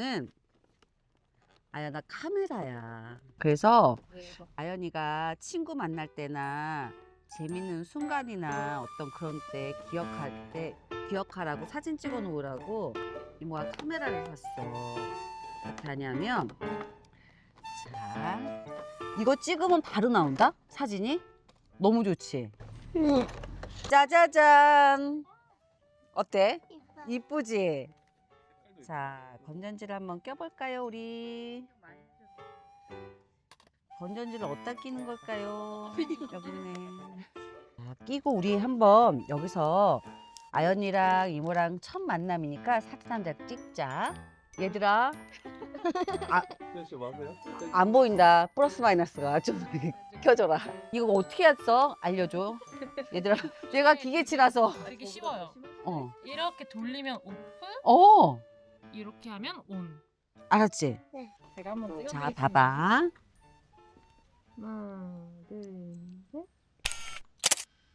이거는 아연아 카메라야. 그래서 아연이가 친구 만날 때나 재밌는 순간이나 어떤 그런 때 기억할 때 기억하라고 사진 찍어 놓으라고 이모가 카메라를 샀어. 어떻게 하냐면 자 이거 찍으면 바로 나온다 사진이 너무 좋지. 응. 짜자잔 어때? 이쁘지? 자 건전지를 한번 껴볼까요 우리? 건전지를 어디다 끼는 걸까요? 여기 있네. 자, 끼고 우리 한번 여기서 아연이랑 이모랑 첫 만남이니까 사진 한장 찍자. 얘들아 마세요? 안 보인다. 플러스 마이너스가 좀 켜줘라. 이거 어떻게 했어? 알려줘. 얘들아, 얘가 기계치라서. 되게 쉬워요. 어, 이렇게 돌리면 오프, 어, 이렇게 하면 온. 알았지? 제가 한번 자, 봐봐. 하나,